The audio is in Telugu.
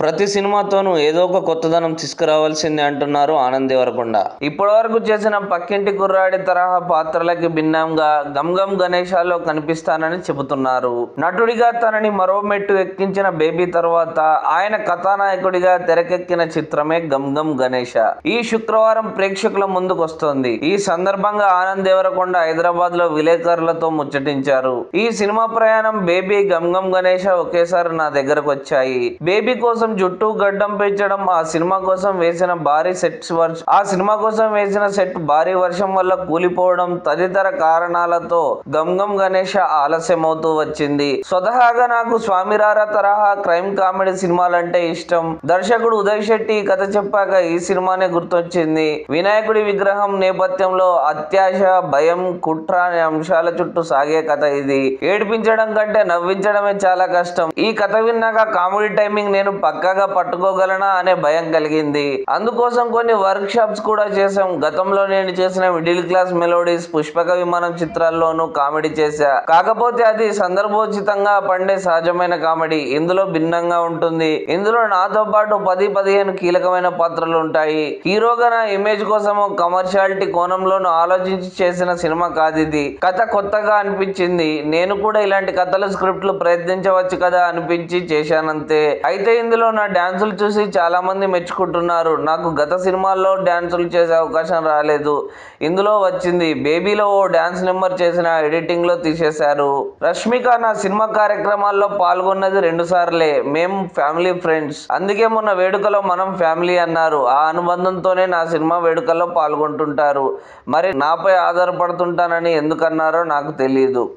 ప్రతి సినిమాతోనూ ఏదో ఒక కొత్తదనం తీసుకురావాల్సిందే అంటున్నారు ఆనంద్ దేవరకొండ. ఇప్పటివరకు చేసిన పక్కింటి కుర్రాడి తరహా పాత్రలకి భిన్నంగా గమ్ గమ్ గణేశాల్లో కనిపిస్తానని చెబుతున్నారు. నటుడిగా తనని మరో మెట్టు ఎక్కించిన బేబీ తర్వాత ఆయన కథానాయకుడిగా తెరకెక్కిన చిత్రమే గమ్ గమ్ గణేష ఈ శుక్రవారం ప్రేక్షకుల ముందుకు వస్తోంది ఈ సందర్భంగా ఆనంద్ దేవరకొండ హైదరాబాద్లో విలేకరులతో ముచ్చటించారు. ఈ సినిమా ప్రయాణం బేబీ గమ్ గమ్ గణేష ఒకేసారి నా దగ్గరకు వచ్చాయి బేబీ కోసం జుట్టు గడ్డం పెంచడం ఆ సినిమా కోసం వేసిన భారీ సెట్స్ వర్ష ఆ సినిమా కోసం వేసిన సెట్ భారీ వర్షం వల్ల కూలిపోవడం తదితర కారణాలతో గమ్ గణేష్ గణేష ఆలస్యమవుతూ వచ్చింది. స్వతహాగా నాకు స్వామిరారా తరహా క్రైమ్ కామెడీ సినిమాలంటే ఇష్టం. దర్శకుడు ఉదయ్ శెట్టి కథ చెప్పాక ఈ సినిమానే గుర్తొచ్చింది. వినాయకుడి విగ్రహం నేపథ్యంలో అత్యాశ భయం కుట్ర అనే అంశాల చుట్టూ సాగే కథ ఇది. ఏడిపించడం కంటే నవ్వించడమే చాలా కష్టం. ఈ కథ విన్నాక కామెడీ టైమింగ్ నేను పక్కాగా పట్టుకోగలనా అనే భయం కలిగింది. అందుకోసం కొన్ని వర్క్ షాప్స్ కూడా చేశాం. గతంలో నేను చేసిన మిడిల్ క్లాస్ మెలోడీస్ పుష్పక విమానం చిత్రాల్లోనూ కామెడీ చేశా. కాకపోతే అది సందర్భోచితంగా పండే సహజమైన కామెడీ. ఇందులో భిన్నంగా ఉంటుంది. ఇందులో నాతో పాటు పది పదిహేను కీలకమైన పాత్రలు ఉంటాయి. హీరోగా నా ఇమేజ్ కోసం కమర్షియాలిటీ కోణంలోనూ ఆలోచించి చేసిన సినిమా కాదు ఇది. కథ కొత్తగా అనిపించింది. నేను కూడా ఇలాంటి కథలు స్క్రిప్ట్లు ప్రయత్నించవచ్చు కదా అనిపించి చేశానంతే. అయితే ఇందులో నా డ్యాన్సులు చూసి చాలామంది మెచ్చుకుంటున్నారు. నాకు గత సినిమాల్లో డ్యాన్సులు చేసే అవకాశం రాలేదు. ఇందులో వచ్చింది బేబీలో ఓ డ్యాన్స్ నెంబర్ చేసిన ఎడిటింగ్లో తీసేశారు. రష్మిక నా సినిమా కార్యక్రమాల్లో పాల్గొన్నది రెండు సార్లే మేము ఫ్యామిలీ ఫ్రెండ్స్. అందుకే మొన్న వేడుకలో మనం ఫ్యామిలీ అన్నారు. ఆ అనుబంధంతోనే నా సినిమా వేడుకల్లో పాల్గొంటుంటారు. మరి నాపై ఆధారపడుతుంటానని ఎందుకన్నారో నాకు తెలియదు